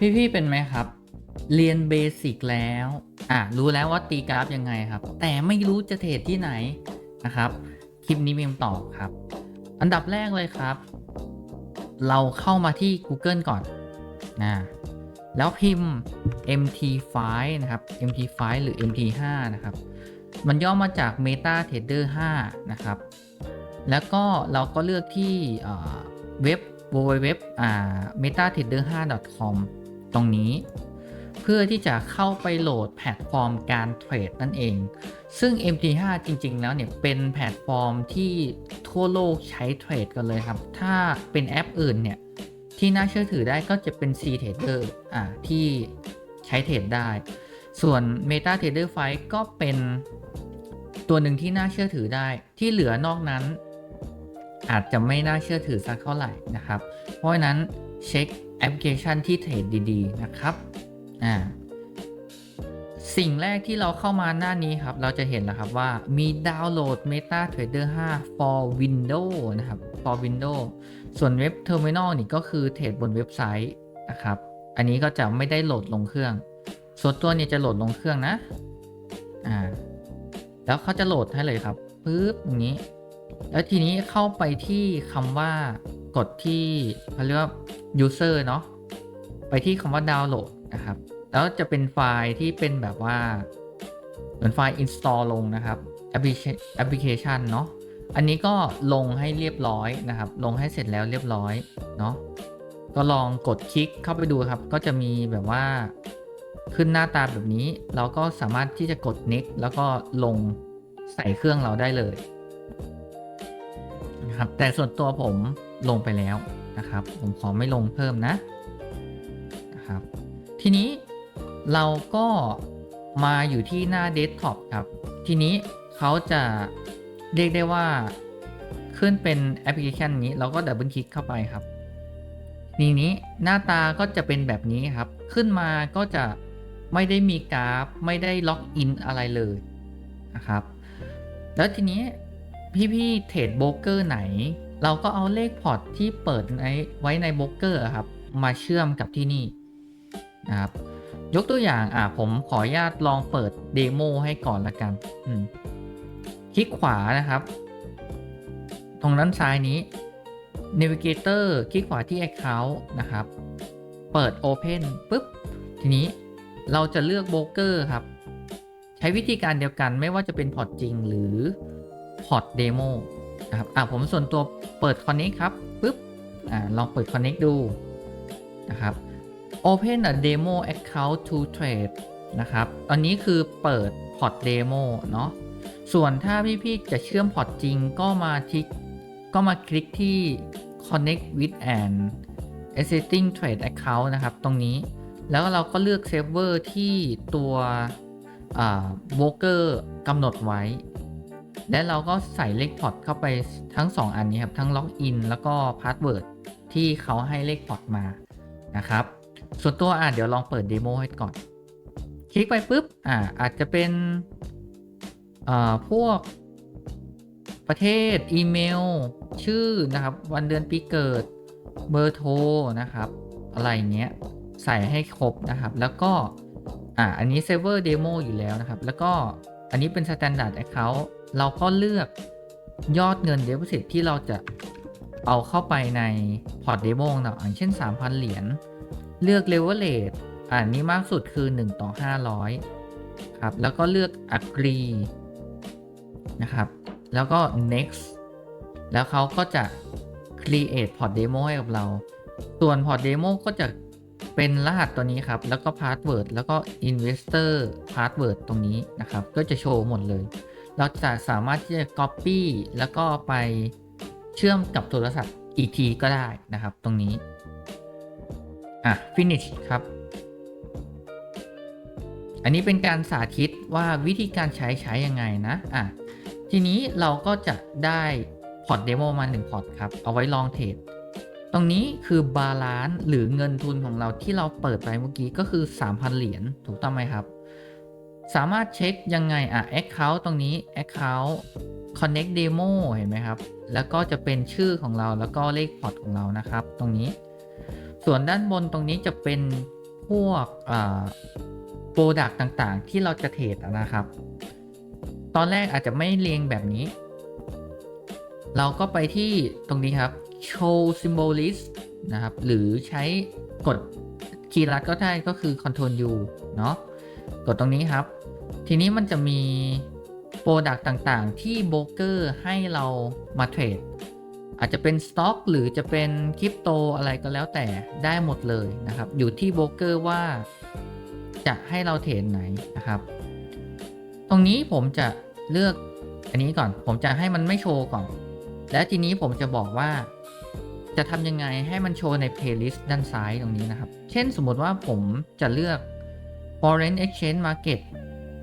พี่ๆเป็นไหมครับ เรียนเบสิกแล้ว อะรู้แล้วว่าตีกราฟยังไงครับ แต่ไม่รู้จะเทรดที่ไหนนะครับ คลิปนี้มีคำตอบครับ อันดับแรกเลยครับ เราเข้ามาที่ Google ก่อนนะแล้วพิมพ์ MT5 นะครับ MT5 หรือ MT5 นะครับ มันย่อมาจาก Meta Trader 5 นะครับ แล้วก็เราก็เลือกที่เว็บ www metatrader5.com ตรงนี้ เพื่อที่จะเข้าไปโหลดแพลตฟอร์มการเทรดนั่นเอง ซึ่ง MT5 จริง ๆ แล้วเนี่ยเป็นแพลตฟอร์มที่ทั่วโลกใช้เทรดกันเลยครับ ถ้าเป็นแอปอื่นเนี่ยที่น่าเชื่อถือได้ก็จะเป็น C Trader อ่าที่ใช้เทรดได้ ส่วน Meta Trader 5ก็เป็นตัวหนึ่งที่น่าเชื่อถือได้ ที่เหลือนอกนั้น อาจจะไม่น่าเชื่อถือสักเท่าไหร่นะครับ เพราะฉะนั้นเช็ค แอปพลิเคชันที่เทรดดีๆ นะครับอ่าสิ่งแรกที่เราเข้ามาหน้านี้ครับ เราจะเห็นแล้วครับว่ามีดาวน์โหลด Meta Trader 5 for Windows นะครับ for Windows ส่วนเว็บ Terminal นี่ก็คือเทรดบนเว็บไซต์นะครับ อันนี้ก็จะไม่ได้โหลดลงเครื่อง ส่วนตัวเนี่ยจะโหลดลงเครื่องนะ อ่า แล้วเขาจะโหลดให้เลยครับปึ๊บอย่างนี้ แล้วทีนี้เข้าไปที่คำว่ากดที่เขาเรียกว่า user เนาะไปที่คำว่าดาวน์โหลดนะครับ แล้วจะเป็นไฟล์ที่เป็นแบบว่าเหมือนไฟล์ install ลงนะครับแอปพลิเคแอปพลิเคชันเนาะอันนี้ก็ลงให้เรียบร้อยนะครับ ลงให้เสร็จแล้วเรียบร้อยเนาะก็ลองกดคลิกเข้าไปดูครับ ก็จะมีแบบว่าขึ้นหน้าตาแบบนี้ เราก็สามารถที่จะกด next แล้วก็ลงใส่เครื่องเราได้เลยนะครับแต่ส่วนตัวผมลงไปแล้ว นะครับ ผมขอไม่ลงเพิ่มนะนะครับ ทีนี้เราก็มาอยู่ที่หน้าเดสก์ท็อปครับ ทีนี้เขาจะเรียกได้ว่าขึ้นเป็นแอปพลิเคชันนี้เราก็ดับเบิลคลิกเข้าไปครับทีนี้หน้าตาก็จะเป็นแบบนี้ครับ ขึ้นมาก็จะไม่ได้มีกราฟ ไม่ได้ล็อกอินอะไรเลยนะครับ แล้วทีนี้พี่ๆเทรดโบรกเกอร์ไหน เราก็เอาเลขพอร์ตที่เปิดไว้ในโบรกเกอร์ครับ มาเชื่อมกับที่นี่นะครับ ยกตัวอย่างอะผมขออนุญาตลองเปิดเดโมให้ก่อนละกันคลิกขวานะครับ ตรงด้านซ้ายนี้ Navigator คลิกขวาที่ Account นะครับ เปิด Open ปุ๊บ ทีนี้เราจะเลือกโบรกเกอร์ครับ ใช้วิธีการเดียวกันไม่ว่าจะเป็นพอร์ตจริงหรือพอร์ตเดโม นะครับอะผมส่วนตัวเปิด Connect ครับปุ๊บอ่าลองเปิด Connect ดูนะครับ Open a demo account to trade นะครับตอนนี้คือเปิดพอร์ตเดโมเนาะส่วนถ้าพี่ๆจะเชื่อมพอร์ตจริงก็มาที่ก็มาคลิกที่ connect with an existing trade account นะครับ ตรงนี้แล้วเราก็เลือกเซิร์ฟเวอร์ที่ตัวโบรกเกอร์กำหนดไว้ และเราก็ใส่เลขพอร์ตเข้าไปทั้ง 2 อันนี้ครับ ทั้งล็อกอินแล้วก็พาสเวิร์ดที่เขาให้เลขพอร์ตมานะครับ ส่วนตัวอะเดี๋ยวลองเปิดเดโมให้ก่อน คลิกไปปุ๊บอ่าอาจจะเป็นอ่าพวกประเทศอีเมล ชื่อนะครับ วันเดือนปีเกิดเบอร์โทรนะครับ อะไรเงี้ยใส่ให้ครบนะครับ แล้วก็อ่าอันนี้เซิร์ฟเวอร์เดโมอยู่แล้วนะครับ แล้วก็อันนี้เป็น Standard Account เราก็เลือกยอดเงิน Deposit ที่เราจะเอาเข้าไปในพอร์ตเดโมเราะอย่างเช่น 3,000 เหรียญ เลือก leverage อันนี้มากสุดคือ 1 ต่อ 500 ครับ แล้วก็เลือก agree นะครับ แล้วก็ next แล้วเขาก็จะ create port demo ให้กับเรา ส่วน port demo ก็จะเป็นรหัสตัวนี้ครับ แล้วก็ password แล้วก็ investor password ตรงนี้นะครับ ก็จะโชว์หมดเลย เราจะสามารถที่จะ copy แล้วก็ไปเชื่อมกับโทรศัพท์อีกทีก็ได้นะครับ ตรงนี้ อะ finish ครับ อันนี้เป็นการสาธิตว่าวิธีการใช้ใช้ยังไงนะ อะ ทีนี้เราก็จะได้พอร์ตเดโมมา1พอร์ตครับ เอาไว้ลองเทรดตรงนี้คือบาลานซ์หรือเงินทุนของเราที่เราเปิดไปเมื่อกี้ก็คือ 3,000 เหรียญถูกต้องไหมครับ สามารถเช็คยังไงอะ Account ตรงนี้ Account Connect Demo เห็นไหมครับ แล้วก็จะเป็นชื่อของเราแล้วก็เลขพอร์ตของเรานะครับ ตรงนี้ ส่วนด้านบนตรงนี้จะเป็นพวกโปรดักต์ต่างๆ ที่เราจะเทรดนะครับ ตอนแรกอาจจะไม่เรียงแบบนี้ เราก็ไปที่ตรงนี้ครับ show symbol list นะครับ หรือใช้กดคีย์ลัดก็ได้ก็คือ Ctrl U เนาะ กดตรงนี้ครับ ทีนี้มันจะมีโปรดักต์ต่างๆ ที่โบรกเกอร์ให้เรามาเทรดอาจจะเป็นสต็อกหรือจะเป็นคริปโตอะไรก็แล้วแต่ได้หมดเลยนะครับ อยู่ที่โบรกเกอร์ว่าจะให้เราเทรดไหนนะครับ ตรงนี้ผมจะเลือกอันนี้ก่อน ผมจะให้มันไม่โชว์ก่อน และทีนี้ผมจะบอกว่าจะทำยังไงให้มันโชว์ใน playlist ด้านซ้ายตรงนี้นะครับ เช่นสมมติว่าผมจะเลือก foreign exchange market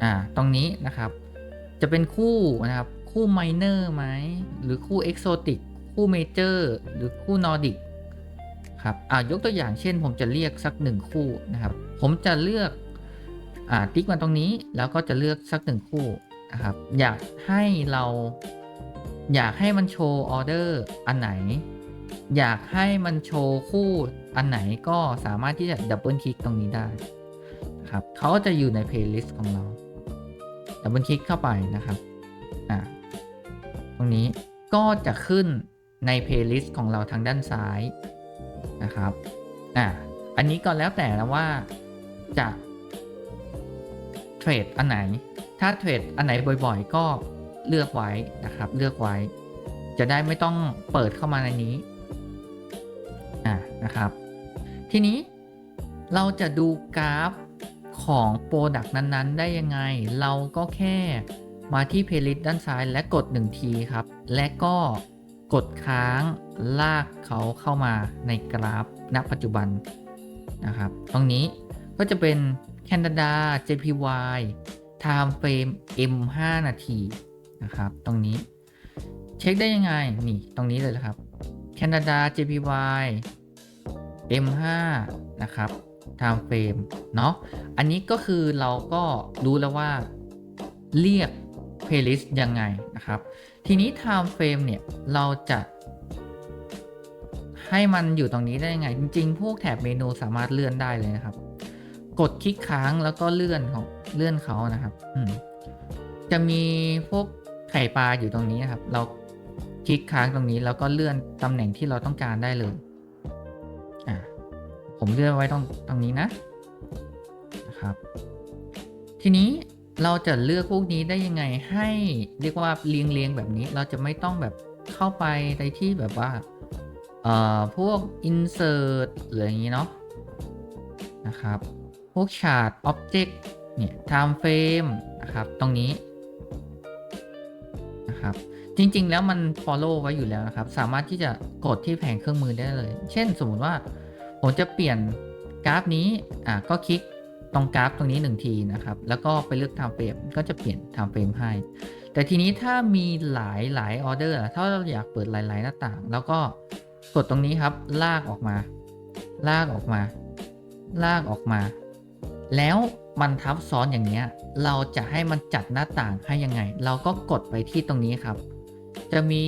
อ่าตรงนี้นะครับ จะเป็นคู่นะครับ คู่ minor ไหมหรือคู่ exotic คู่ major หรือคู่ nordic ครับอ่ายกตัวอย่างเช่น ผมจะเรียกสักหนึ่งคู่นะครับ ผมจะเลือกอ่าติ๊กมาตรงนี้แล้วก็จะเลือกสักหนึ่งคู่นะครับ อยากให้เราอยากให้มันโชว์ออเดอร์อันไหน อยากให้มันโชว์คู่อันไหนก็สามารถที่จะดับเบิลคลิกตรงนี้ได้ ครับเขาจะอยู่ใน playlist ของเราดับเบิลคลิกเข้าไปนะครับอ่าตรงนี้ก็จะขึ้นใน playlist ของเราทางด้านซ้ายนะครับอ่าอันนี้ก็แล้วแต่นะว่าจะเทรดอันไหน ถ้าเทรดอันไหนบ่อยๆ ก็เลือกไว้นะครับ เลือกไว้ จะได้ไม่ต้องเปิดเข้ามาในนี้อ่านะครับ ทีนี้เราจะดูกราฟ ของโปรดักต์นั้นๆ ได้ยังไง เราก็แค่มาที่ playlist ด้านซ้ายและกด 1 ทีครับ และก็กดค้างลากเขาเข้ามาในกราฟณปัจจุบันนะครับ ตรงนี้ก็จะเป็น Canada JPY Time Frame M 5นาทีนะครับ ตรงนี้เช็คได้ยังไง นี่ ตรงนี้เลยนะครับ Canada JPY M5 นะครับ Time Frame เนาะอันนี้ก็คือเราก็รู้แล้วว่าเรียก playlist ยังไงนะครับ ทีนี้ Time Frame เนี่ย เราจะให้มันอยู่ตรงนี้ได้ยังไง จริงๆ พวกแถบเมนูสามารถเลื่อนได้เลยนะครับ กดคลิกค้างแล้วก็เลื่อนของเลื่อนเขานะครับจะมีพวกไข่ปลาอยู่ตรงนี้นะครับ เราคลิกค้างตรงนี้แล้วก็เลื่อนตำแหน่งที่เราต้องการได้เลย อ่า ผมเลือนไว้ตรงตรงนี้นะนะครับ ทีนี้เราจะเลือกพวกนี้ได้ยังไงให้เรียกว่าเรียงเรียงแบบนี้เราจะไม่ต้องแบบเข้าไปในที่แบบว่าเอ่อพวก insert หรืออย่างนี้เนาะนะครับ พวก chart object เนี่ย time frame นะครับ ตรงนี้นะครับ จริงๆ แล้วมัน follow ไว้อยู่แล้วนะครับ สามารถที่จะกดที่แผงเครื่องมือได้เลย เช่นสมมติว่า ผมจะเปลี่ยนกราฟนี้อะก็คลิกตรงกราฟตรงนี้ 1 ทีนะครับ แล้วก็ไปเลือก time frame ก็จะเปลี่ยน time frame ให้ แต่ทีนี้ถ้ามีหลายหลายออเดอร์ถ้าเราอยากเปิดหลาย ๆ หน้าต่าง แล้วก็กดตรงนี้ครับ ลากออกมา ลากออกมา ลากออกมา แล้วมันทับซ้อนอย่างเนี้ย เราจะให้มันจัดหน้าต่างให้ยังไง เราก็กดไปที่ตรงนี้ครับ จะมี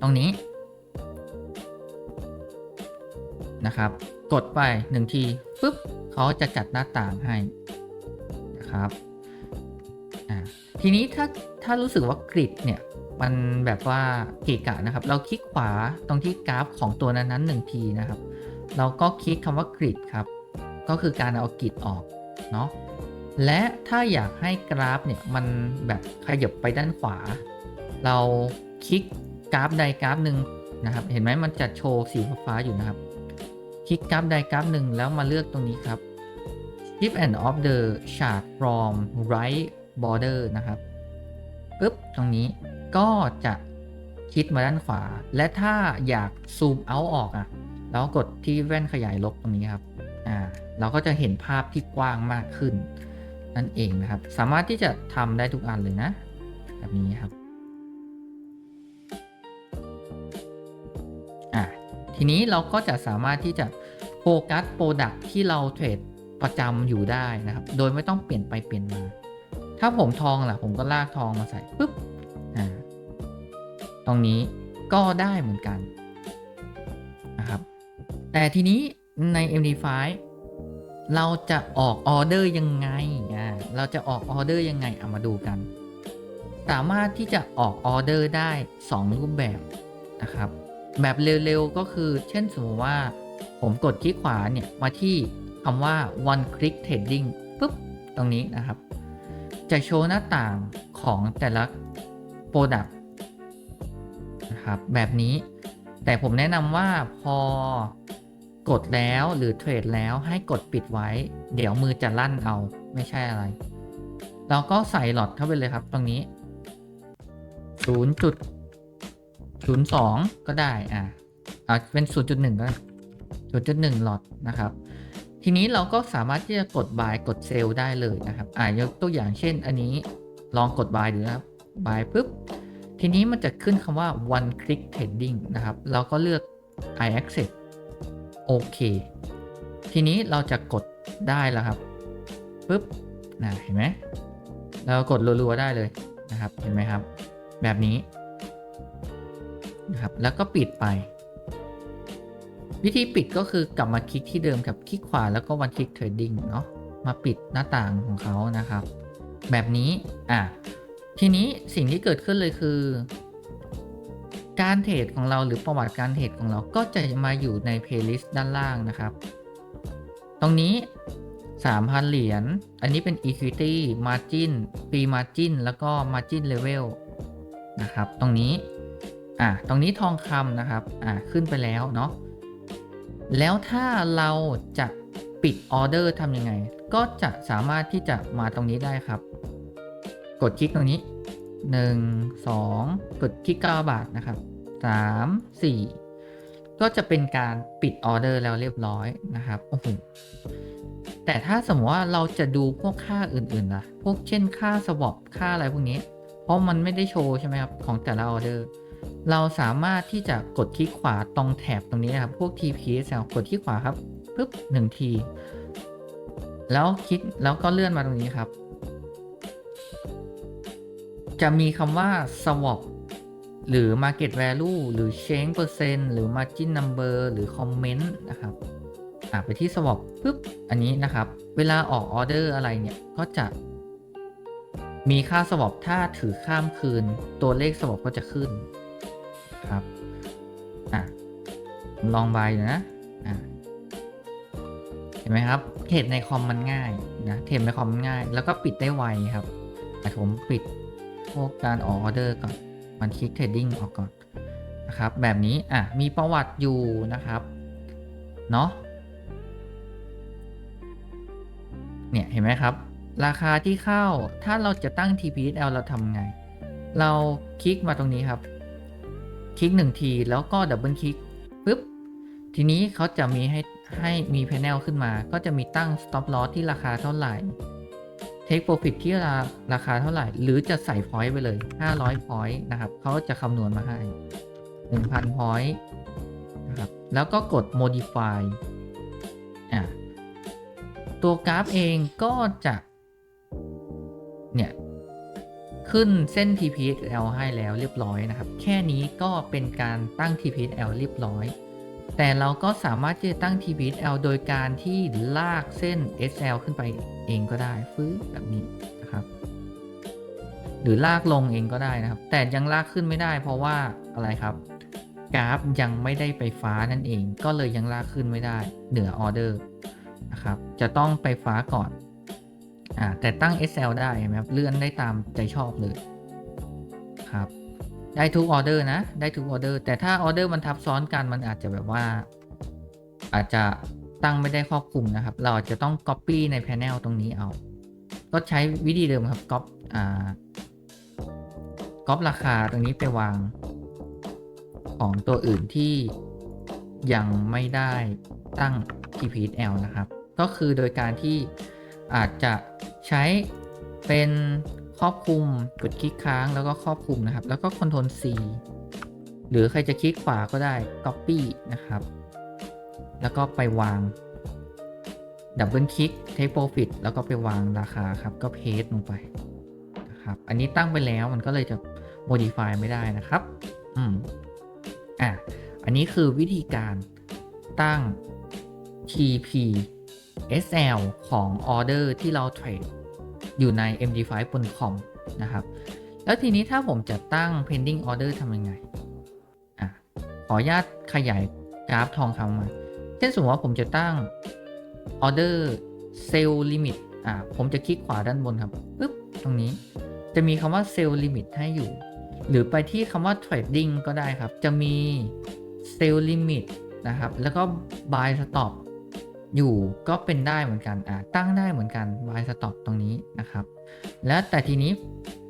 ตรงนี้ นะครับ กดไปหนึ่งทีปุ๊บเขาจะจัดหน้าต่างให้นะครับทีนี้ถ้าถ้ารู้สึกว่ากริดเนี่ยมันแบบว่าเกะกะนะครับ เราคลิกขวาตรงที่กราฟของตัวนั้นๆหนึ่งทีนะครับ เราก็คลิกคำว่ากริดครับ ก็คือการเอากริดออกเนาะและถ้าอยากให้กราฟเนี่ยมันแบบขยับไปด้านขวา เราคลิกกราฟใดกราฟหนึ่งนะครับ เห็นไหมมันจะโชว์สีฟ้าอยู่นะครับ คลิกกราฟใดกราฟหนึ่งแล้วมาเลือกตรงนี้ครับ Shift and off the chart from right border นะครับปึ๊บตรงนี้ก็จะคิดมาด้านขวา และถ้าอยากซูมเอาออกอะเรากดที่แว่นขยายลบตรงนี้ครับอ่าเราก็จะเห็นภาพที่กว้างมากขึ้น นั่นเองนะครับ สามารถที่จะทำได้ทุกอันเลยนะ แบบนี้ครับ ทีนี้เราก็จะสามารถที่จะโฟกัสโปรดักที่เราเทรดประจำอยู่ได้นะครับ โดยไม่ต้องเปลี่ยนไปเปลี่ยนมา ถ้าผมทองล่ะ ผมก็ลากทองมาใส่ปุ๊บอ่าตรงนี้ก็ได้เหมือนกันนะครับ แต่ทีนี้ใน MD5 เราจะออกออเดอร์ยังไงอ่าเราจะออกออเดอร์ยังไงเอามาดูกัน สามารถที่จะออกออเดอร์ได้ 2 รูปแบบนะครับ แบบเร็วๆ ก็คือ เช่นสมมติว่า ผมกดคลิกขวาเนี่ย มาที่คำว่า one click trading ปุ๊บ ตรงนี้นะครับ จะโชว์หน้าต่างของแต่ละ Product นะครับ แบบนี้ แต่ผมแนะนำว่าพอกดแล้วหรือเทรดแล้วให้กดปิดไว้ เดี๋ยวมือจะลั่นเอาไม่ใช่อะไร เราก็ใส่หลอดเข้าไปเลยครับตรงนี้ 0. 0.02ก็ได้อะอะเป็น0.1ก็ได้0.1หลอดนะครับ ทีนี้เราก็สามารถที่จะกด buy กด sell ได้เลยนะครับอ่ายกตัวอย่างเช่น อันนี้ลองกด buy ดูนะครับ buy ปุ๊บทีนี้มันจะขึ้นคำว่า one click trading นะครับ เราก็เลือก I accept โอเคทีนี้เราจะกดได้แล้วครับปุ๊บนะเห็นไหมเรากดรัวๆได้เลยนะครับ เห็นไหมครับ แบบนี้ นะครับ แล้วก็ปิดไป วิธีปิดก็คือกลับมาคลิกที่เดิมกับคลิกขวาแล้วก็วันคลิกเทรดดิ้งเนาะมาปิดหน้าต่างของเขานะครับ แบบนี้อะทีนี้สิ่งที่เกิดขึ้นเลยคือ การเทรดของเราหรือประวัติการเทรดของเราก็จะมาอยู่ในเพลย์ลิสต์ด้านล่างนะครับ ตรงนี้ 3,000 เหรียญ อันนี้เป็น equity margin pre margin แล้วก็ margin level นะครับ ตรงนี้ อะตรงนี้ทองคำนะครับอะขึ้นไปแล้วเนาะแล้วถ้าเราจะปิดออเดอร์ทำยังไง ก็จะสามารถที่จะมาตรงนี้ได้ครับ กดคลิกตรงนี้ 1 2 กดคลิก9บาทนะครับ 3 4 ก็จะเป็นการปิดออเดอร์แล้วเรียบร้อยนะครับโอ้โหแต่ถ้าสมมติว่าเราจะดูพวกค่าอื่นๆล่ะ พวกเช่นค่าสวอปค่าอะไรพวกนี้ เพราะมันไม่ได้โชว์ใช่ไหมครับ ของแต่ละออเดอร์ เราสามารถที่จะกดคลิกขวาตรงแถบตรงนี้นะครับ พวก TPS กดคลิกขวาครับปุ๊บหนึ่งที แล้วคลิกแล้วก็เลื่อนมาตรงนี้ครับ จะมีคำว่า swap หรือ market value หรือ change percent หรือ margin number หรือ comment นะครับอะไปที่ swap ปุ๊บ อันนี้นะครับ เวลาออกออเดอร์อะไรเนี่ย ก็จะมีค่า swap ถ้าถือข้ามคืน ตัวเลข swap ก็จะขึ้น ครับอะลองบายดูนะอะเห็นไหมครับเทรดในคอมมันง่ายนะเทรดในคอมมันง่าย แล้วก็ปิดได้ไวครับแต่ผมปิดพวกการออกออเดอร์ก่อนมันคลิกเทรดดิ้งออกก่อนนะครับแบบนี้อะมีประวัติอยู่นะครับเนาะเนี่ยเห็นไหมครับ ราคาที่เข้าถ้าเราจะตั้ง TPSL เราทำไง เราคลิกมาตรงนี้ครับ คลิกหนึ่งทีแล้วก็ดับเบิลคลิกปุ๊บ ทีนี้เขาจะมีให้ให้มีแผนลขึ้นมา ก็จะมีตั้ง stop loss ที่ราคาเท่าไหร่ take profit ที่ราราคาเท่าไหร่ หรือจะใส่ point ไปเลย 500 point นะครับเขาจะคำนวณมาให้ 1,000 point นะครับแล้วก็กด modify อะตัวกราฟเองก็จะเนี่ย ขึ้นเส้น TPSL ให้แล้วเรียบร้อยนะครับ แค่นี้ก็เป็นการตั้ง TPSL เรียบร้อย แต่เราก็สามารถที่จะตั้ง TPSL โดยการที่ลากเส้น SL ขึ้นไปเองก็ได้ฟื้แบบนี้นะครับ หรือลากลงเองก็ได้นะครับ แต่ยังลากขึ้นไม่ได้เพราะว่าอะไรครับ กราฟยังไม่ได้ไปฟ้านั่นเอง ก็เลยยังลากขึ้นไม่ได้เหนือออเดอร์นะครับ จะต้องไปฟ้าก่อน อ่าแต่ตั้ง SL ได้ไหมครับเลื่อนได้ตามใจชอบเลยครับได้ทุกออเดอร์นะ ได้ทุกออเดอร์แต่ถ้าออเดอร์มันทับซ้อนกันมันอาจจะแบบว่า อาจจะตั้งไม่ได้ครอบคลุมนะครับ เราจะต้อง Copy ใน Panel ตรงนี้เอา ก็ใช้วิธีเดิมครับ Cop อ่า Cop ราคาตรงนี้ไปวางของตัวอื่นที่ยังไม่ได้ตั้ง TPL นะครับ ก็คือโดยการที่อาจจะ ใช้เป็นครอบคลุมกดคลิกค้างแล้วก็ครอบคลุมนะครับ แล้วก็ Ctrl C หรือใครจะคลิกขวาก็ได้ Copy นะครับ แล้วก็ไปวางดับเบิลคลิก Take Profit แล้วก็ไปวางราคาครับ ก็เพจลงไปนะครับ อันนี้ตั้งไปแล้วมันก็เลยจะ modify ไม่ได้นะครับ อืม อะ อันนี้คือวิธีการตั้ง TP SL ของออเดอร์ที่เราเทรด อยู่ใน MD5 บนคอมนะครับ แล้วทีนี้ถ้าผมจะตั้ง pending order ทำยังไงอะขออนุญาตขยายกราฟทองคำมา เช่นสมมติว่าผมจะตั้ง order sell limit อะผมจะคลิกขวาด้านบนครับปึ๊บตรงนี้จะมีคำว่า sell limit ให้อยู่ หรือไปที่คำว่า trading ก็ได้ครับ จะมี sell limit นะครับ แล้วก็ buy stop อยู่ก็เป็นได้เหมือนกันอ่าตั้งได้เหมือนกัน by stop ตรงนี้นะครับ แล้วแต่ทีนี้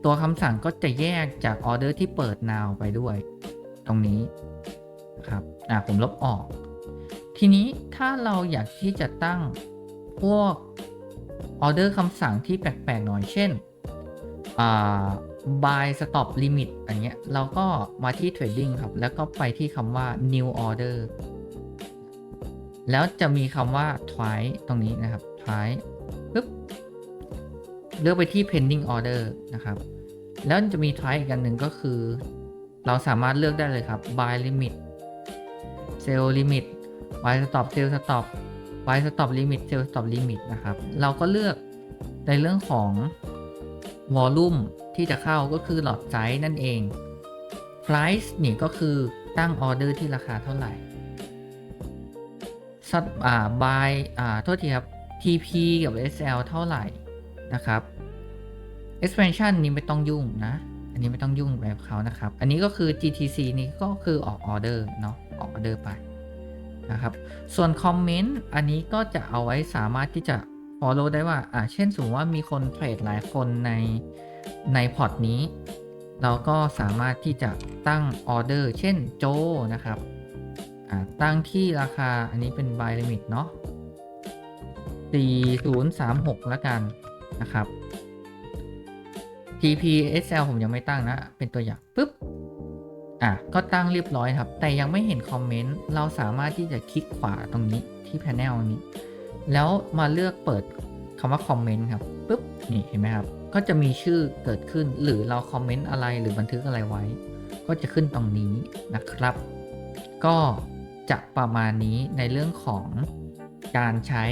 ตัวคำสั่งก็จะแยกจากออเดอร์ที่เปิด now ไปด้วย ตรงนี้นะครับอ่าผมลบออก ทีนี้ถ้าเราอยากที่จะตั้งพวกออเดอร์คำสั่งที่แปลกๆหน่อยเช่นอ่า buy stop limit อันเงี้ยเราก็มาที่ trading ครับ แล้วก็ไปที่คำว่า new order แล้วจะมีคำว่า twice ตรงนี้นะครับ twice ปึ๊บเลือกไปที่ pending order นะครับ แล้วจะมี twice อีกอันหนึ่งก็คือ เราสามารถเลือกได้เลยครับ buy limit sell limit buy stop sell stop buy stop limit sell stop limit นะครับ เราก็เลือกในเรื่องของ volume ที่จะเข้าก็คือ lot size นั่นเอง price นี่ก็คือตั้งออเดอร์ที่ราคาเท่าไหร่ สัตอ่า buy อ่าโทษทีครับ TP กับ SL เท่าไหร่นะครับ expansion นี้ไม่ต้องยุ่งนะ อันนี้ไม่ต้องยุ่งแบบเขานะครับ อันนี้ก็คือ GTC นี่ก็คือออกออเดอร์เนาะออกออเดอร์ไปนะครับ ส่วนคอมเมนต์อันนี้ก็จะเอาไว้สามารถที่จะ follow ได้ว่าอ่าเช่นสมมติว่ามีคนเทรดหลายคนในในพอร์ตนี้ เราก็สามารถที่จะตั้งออเดอร์เช่นโจนะครับ ตั้งที่ราคาอันนี้เป็น buy limit เนาะ4036 แล้วกันนะครับ TPSL ผมยังไม่ตั้งนะ เป็นตัวอย่างปุ๊บ อะ ก็ตั้งเรียบร้อยครับ แต่ยังไม่เห็นคอมเมนต์ เราสามารถที่จะคลิกขวาตรงนี้ที่ panel นี้ แล้วมาเลือกเปิดคำว่าคอมเมนต์ครับปุ๊บ นี่เห็นไหมครับ ก็จะมีชื่อเกิดขึ้น หรือเราคอมเมนต์อะไรหรือบันทึกอะไรไว้ ก็จะขึ้นตรงนี้นะครับ ก็ จะประมาณนี้ในเรื่องของการใช้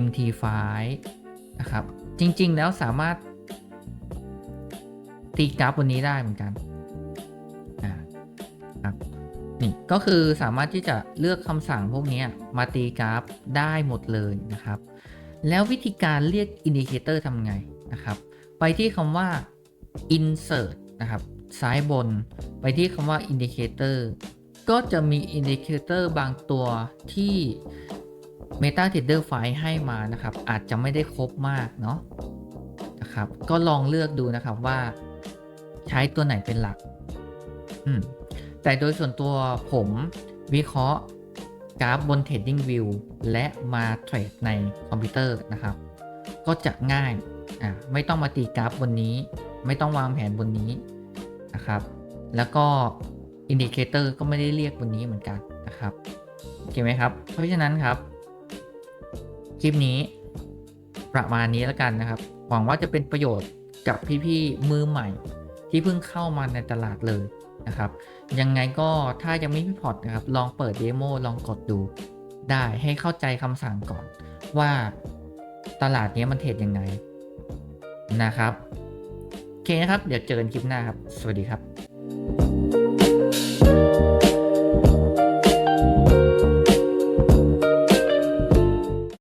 MT5 นะครับ จริงๆแล้วสามารถตีกราฟบนนี้ได้เหมือนกันอ่าครับนี่ก็คือสามารถที่จะเลือกคำสั่งพวกนี้มาตีกราฟได้หมดเลยนะครับ แล้ววิธีการเรียกอินดิเคเตอร์ทำไงนะครับ ไปที่คำว่า insert นะครับ ซ้ายบน ไปที่คำว่า indicator ก็จะมีอินดิเคเตอร์บางตัวที่ MetaTrader ไฟให้มานะครับ อาจจะไม่ได้ครบมากเนาะนะครับ ก็ลองเลือกดูนะครับว่าใช้ตัวไหนเป็นหลัก อืม แต่โดยส่วนตัวผมวิเคราะห์กราฟบน Trading View และมาเทรดในคอมพิวเตอร์นะครับ ก็จะง่าย อ่า ไม่ต้องมาตีกราฟบนนี้ ไม่ต้องวางแผนบนนี้นะครับ แล้วก็ อินดิเคเตอร์ก็ไม่ได้เรียกบนนี้เหมือนกันนะครับโอเคไหมครับ เพราะฉะนั้นครับ คลิปนี้ประมาณนี้แล้วกันนะครับ หวังว่าจะเป็นประโยชน์กับพี่ๆมือใหม่ ที่เพิ่งเข้ามาในตลาดเลยนะครับ ยังไงก็ถ้ายังไม่มีพอร์ตนะครับ ลองเปิดเดโมลองกดดูได้ให้เข้าใจคำสั่งก่อน ว่าตลาดนี้มันเทรดยังไงนะครับ โอเคนะครับ เดี๋ยวเจอกันคลิปหน้าครับ สวัสดีครับ